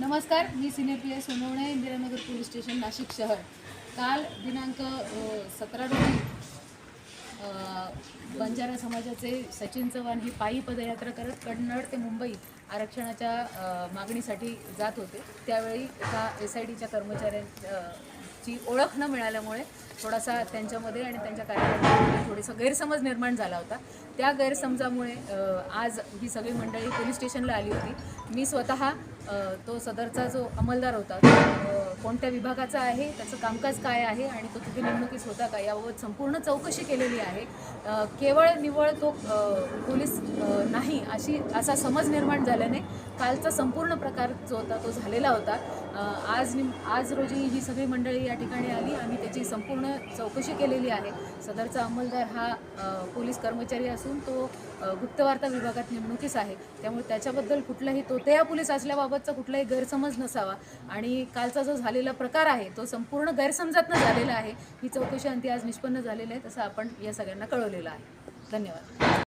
नमस्कार मी senior P S Sonawane Indiranagar police station Nashik शहर. काल दिनांक सतरा रोजी बंजारा समाजाचे सचिन चव्हाण ही पायी पदयात्रा करत कन्नड ते मुंबई आरक्षणाच्या मागणीसाठी जात होते. त्यावेळी एका एस आय टीच्या कर्मचाऱ्यांची ओळख न मिळाल्यामुळे थोडासा त्यांच्यामध्ये आणि त्यांच्या कार्यकर्त्यांमध्ये थोडासा गैरसमज निर्माण झाला होता. त्या गैरसमजामुळे आज ही सगळी मंडळी पोलीस स्टेशनला आली होती. मी स्वतः तो सदरचा जो अंमलदार होता तो कोणत्या विभागाचा आहे त्याचं कामकाज काय आहे आणि तो तिथे नेमणुकीस होता का याबाबत संपूर्ण चौकशी केलेली आहे. केवळ निवळ तो पोलीस नाही अशी असा समज निर्माण झाल्याने कालचा संपूर्ण प्रकार जो होता तो झालेला होता. आज निम आज रोजी ही सगळी मंडळी या ठिकाणी आली आम्ही त्याची संपूर्ण चौकशी केलेली आहे. सदरचा अंमलदार हा पोलीस कर्मचारी असून तो गुप्तवार्ता विभागात नेमणुकीस आहे. त्यामुळे त्याच्याबद्दल कुठलाही तोतया पोलीस याबाबतचा कुठलाही गैरसमज नसावा. आणि कालचा जो झालेला प्रकार आहे तो संपूर्ण गैरसमजातनं झालेला आहे. ही चौकशी अंती आज निष्पन्न झालेली आहे तसं आपण या सगळ्यांना कळवलेलं आहे. धन्यवाद.